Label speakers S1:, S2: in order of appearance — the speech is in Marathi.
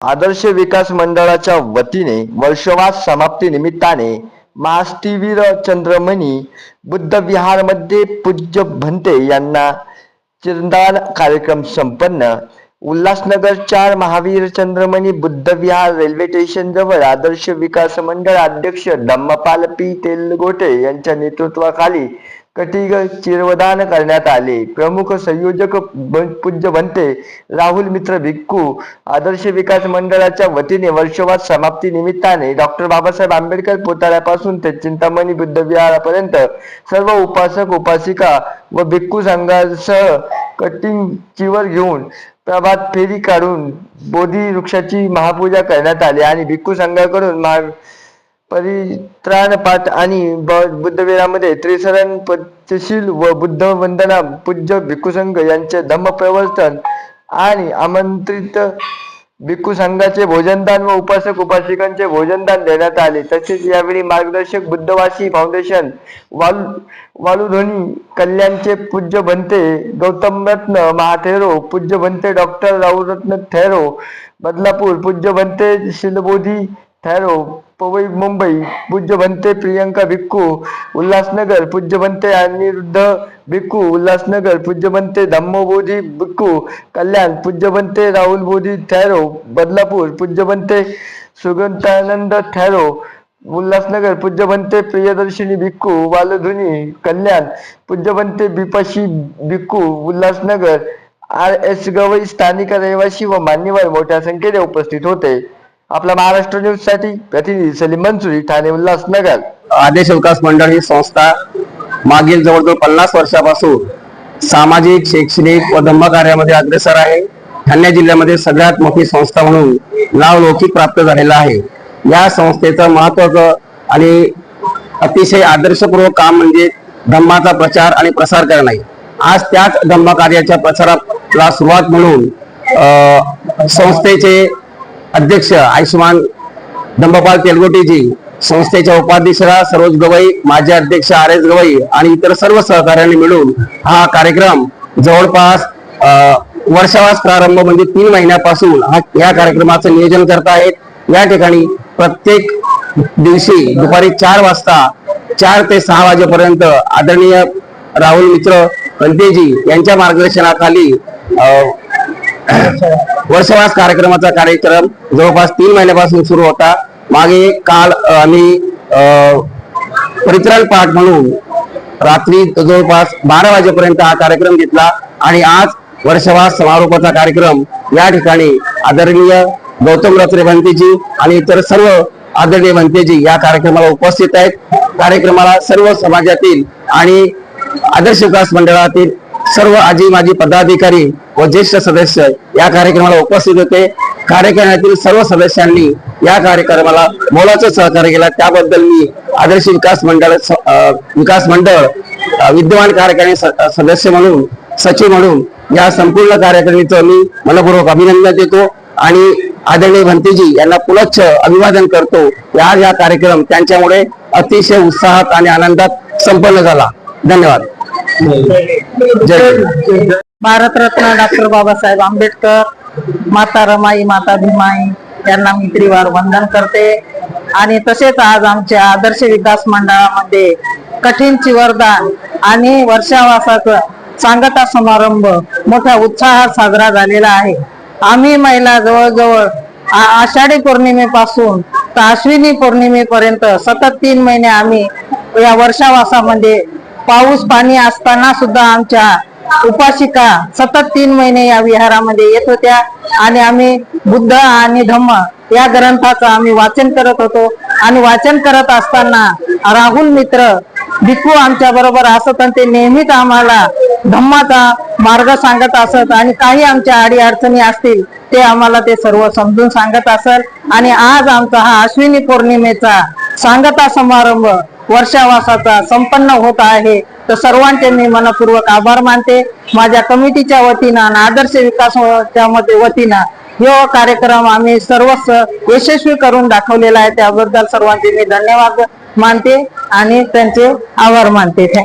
S1: आदर्श विकास मंडळाच्या वतीने वर्षवास समाप्ती निमित्ताने महाष्टीवीर चंद्रमणी बुद्ध विहारमध्ये पूज्य भंते यांना चिरंदान कार्यक्रम संपन्न. उल्हासनगर चार महावीर चंद्रमणी बुद्ध विहार रेल्वे स्टेशन जवळ आदर्श विकास मंडळ अध्यक्ष धम्मपाल पी तेलगोटे यांच्या नेतृत्वाखाली कटिग चिरवदान करण्यात आले. प्रमुख संयोजक पूज्य बनते राहुल मित्र भिक्खू. आदर्श विकास मंडळाच्या वतीने वर्षवाद समाप्ती निमित्ताने डॉक्टर बाबासाहेब आंबेडकर पुतळ्यापासून ते चिंतामणी बुद्ध विहारापर्यंत सर्व उपासक उपासिका व भिक्खू संघासह कटिंग चिवर घेऊन प्रभात फेरी काढून बोधी वृक्षाची महापूजा करण्यात आली आणि भिक्खू संघाकडून महा परित्राण पाठ आणि बुद्धवीरामध्ये त्रिसरण पंचशील व बुद्ध वंदना पूज्य भिक्खुसंघ यांचे धम्म प्रवर्तन आणि आमंत्रित भिक्खू संघाचे भोजनदान व उपासक उपासिकांचे भोजनदान देण्यात आले. तसेच यावेळी मार्गदर्शक बुद्धवासी फाउंडेशन वालू वालुधोनी कल्याणचे पूज्य भंते गौतम रत्न महाथेरो पूज्य भंते डॉक्टर राहुरत्न थेरो बदलापूर पूज्य भंते शिलबोधी थॅरो पवई मुंबई पूज्य बनते प्रियंका भिक्खू उल्हासनगर पूज्य बनते अनिरुद्ध भिक्खू उल्हासनगर पूज्य बनते धम्मबोधी भिक्खू कल्याण पूज्य बनते राहुल बोधी थॅरो बदलापूर पूज्य बनते सुगंतानंद थॅरो उल्हासनगर पूज्य बनते प्रियदर्शिनी भिक्खू वालधुनी कल्याण पूज्य बनते बिपाशी भिक्खू उल्हासनगर आर एस गवई स्थानिक रहिवासी व मान्यवर मोठ्या संख्येने उपस्थित होते। आपला महाराष्ट्र न्यूजसाठी प्रतिनिधी सलीम मंसुरी ठाणे उल्हासनगर
S2: आदेश विकास मंडळ ही संस्था मागील जवळजवळ पन्नास वर्षापासून सामाजिक शैक्षणिक व धम्म कार्यामध्ये अग्रेसर आहे. ठाणे जिल्ह्यामध्ये सगळ्यात मोठी संस्था म्हणून नाव लौकिक प्राप्त झालेला आहे. या संस्थेचं महत्वाचं आणि अतिशय आदर्शपूर्वक काम म्हणजे धम्माचा प्रचार आणि प्रसार करणे. आज त्याच धम्म कार्याच्या प्रचाराला सुरुवात म्हणून संस्थेचे अध्यक्ष आयुष्यमान दंबपाल तेलगोटेजी संस्थेच्या उपाध्यक्षरा सरोज गवई माजी अध्यक्ष आर एस गवई आणि इतर सर्व सहकार्यांनी मिळून हा कार्यक्रम जवळपास वर्षावास प्रारंभ म्हणजे तीन महिन्यापासून हा या कार्यक्रमाचं नियोजन करत आहेत. या ठिकाणी प्रत्येक दिवशी दुपारी चार वाजता चार ते सहा वाजेपर्यंत आदरणीय राहुल मित्र पंतेजी यांच्या मार्गदर्शनाखाली वर्षवास कार्यक्रमाचा कार्यक्रम जवळपास तीन महिन्यापासून सुरू होता. मागे काल आम्ही परित्राण पाठ म्हणून रात्री जवळपास बारा वाजेपर्यंत हा कार्यक्रम घेतला आणि आज वर्षवास समारोपाचा कार्यक्रम या ठिकाणी आदरणीय गौतम रत्रे भंतेजी आणि इतर सर्व आदरणीय भंतेजी या कार्यक्रमाला उपस्थित आहेत. कार्यक्रमाला सर्व समाजातील आणि आदर्श विकास मंडळातील सर्व आजी माजी पदाधिकारी व ज्येष्ठ सदस्य या कार्यक्रमाला उपस्थित होते. कार्यक्रमातील सर्व सदस्यांनी या कार्यक्रमाला मोलाचं सहकार्य केला. त्याबद्दल मी आदर्श विकास मंडळ विकास मंडळ विद्यमान कार्यकारी स- सदस्य म्हणून सचिव म्हणून या संपूर्ण कार्यक्रमीचं मी मनपूर्वक अभिनंदन देतो आणि आदरणीय भंतेजी यांना पुनश्च अभिवादन करतो. आज हा कार्यक्रम त्यांच्यामुळे अतिशय उत्साहात आणि आनंदात संपन्न झाला. धन्यवाद. जय
S3: भारतरत्न डॉक्टर बाबासाहेब आंबेडकर माता रमाई माता भीमाई यांना मी त्रिवार वंदन करते. आणि तसेच आज आमच्या आदर्श विकास मंडळामध्ये कठीण चिवरदान आणि वर्षावासाचा सांगता समारंभ मोठ्या उत्साहात साजरा झालेला आहे. आम्ही महिला जवळजवळ आषाढी पौर्णिमेपासून तर अश्विनी पौर्णिमेपर्यंत सतत तीन महिने आम्ही या वर्षावासामध्ये पाऊस पाणी असताना सुद्धा आमच्या उपासिका सतत तीन महिने या विहारामध्ये येत होत्या. आणि आम्ही बुद्ध आणि धम्म या ग्रंथाचं आम्ही वाचन करत होतो. आणि वाचन करत असताना राहुल मित्र भिकू आमच्या बरोबर असत आणि ते नेहमीच आम्हाला धम्माचा मार्ग सांगत असत आणि काही आमच्या आडी अडचणी असतील ते आम्हाला ते सर्व समजून सांगत असत आणि आज आमचा हा अश्विनी पौर्णिमेचा सांगता समारंभ वर्षावासाचा संपन्न होत आहे. तर सर्वांचे मी मनपूर्वक आभार मानते. माझ्या कमिटीच्या वतीनं आणि आदर्श विकासाच्या वतीनं हे कार्यक्रम आम्ही सर्वच यशस्वी करून दाखवलेला आहे. त्याबद्दल सर्वांचे मी धन्यवाद मानते आणि त्यांचे आभार मानते. Thank.